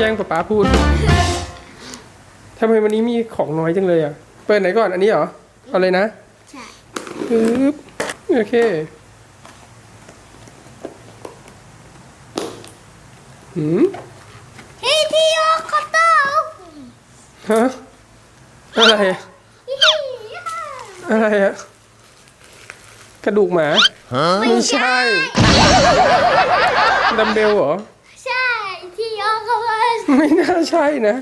แย่งป๊าป๊าพูดทำไมวันนี้มีของน้อยจังเลยอะ เปิดไหนก่อนอันนี้เหรอ เอาเลยนะ ใช่ปึ๊บโอเค หืมเฮ้ยที่โอคอตเตอร์ฮะอะไรอะอะไรอะกระดูกหมา ไม่ใช่ดัมเบลเหรอ ใช่ที่โอคอตเตอร์ ไม่น่าใช่นะ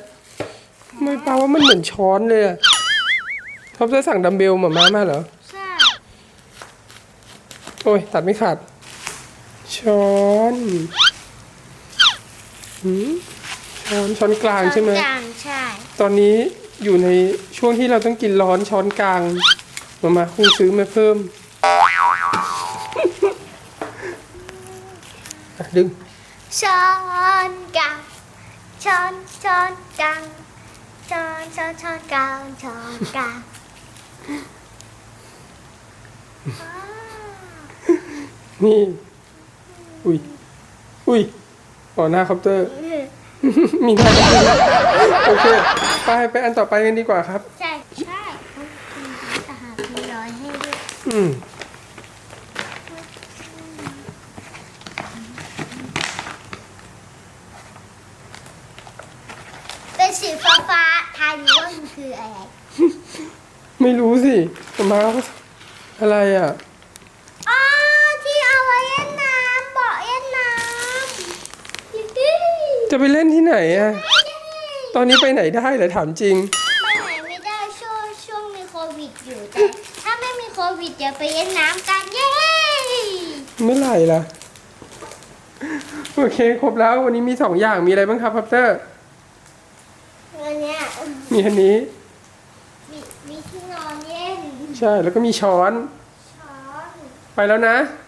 ไม่เปล่าว่ามันเหมือนช้อนเลยอะท็อปจะสั่งดัมเบลมาม่ามาเหรอ ใช่ โอ้ย ตัดไม่ขาด ช้อนหืมช้อนช้อนกลางใช่ไหมช้อนกลางใช่ ตอนนี้อยู่ในช่วงที่เราต้องกินร้อนช้อนกลาง มามาคงซื้อมาเพิ่มอะดึง ช้อนกลาง ช้อนช้อนกลางช้อนช้อนช้อนกลางช้อนกลางอ่านี่ อุ้ย อุ้ยอ๋อหน้าคอปเตอร์มีหน้าคอปเตอร์โอเค ไปไปอันต่อไปกันดีกว่าครับ ใช่ใช่จะหาพี่ร้อยให้ด้วย อืม เป็น สีฟ้าฟ้าๆทายดูว่ามันคืออะไร ไม่รู้สิมามาอะไรอะ อ๋อ ที่เอาไว้เล่นน้ำเบาะเล่นน้ำฮิฮิจะไปเล่นที่ไหนอะ ตอนนี้ไปไหนได้เหรอถามจริง ไปไหนไม่ได้ช่วงช่วงมีโควิดอยู่แต่ถ้าไม่มีโควิดจะไปเล่นน้ำกันเย้ เมื่อไหร่ล่ะ โอเค ครบแล้ววันนี้มีสองอย่างมีอะไรบ้างครับพัปเตอร์วันเนี้ย มีอันนี้ มีมีที่นอนเล่น ใช่ แล้วก็มีช้อน ช้อน ไปแล้วนะบ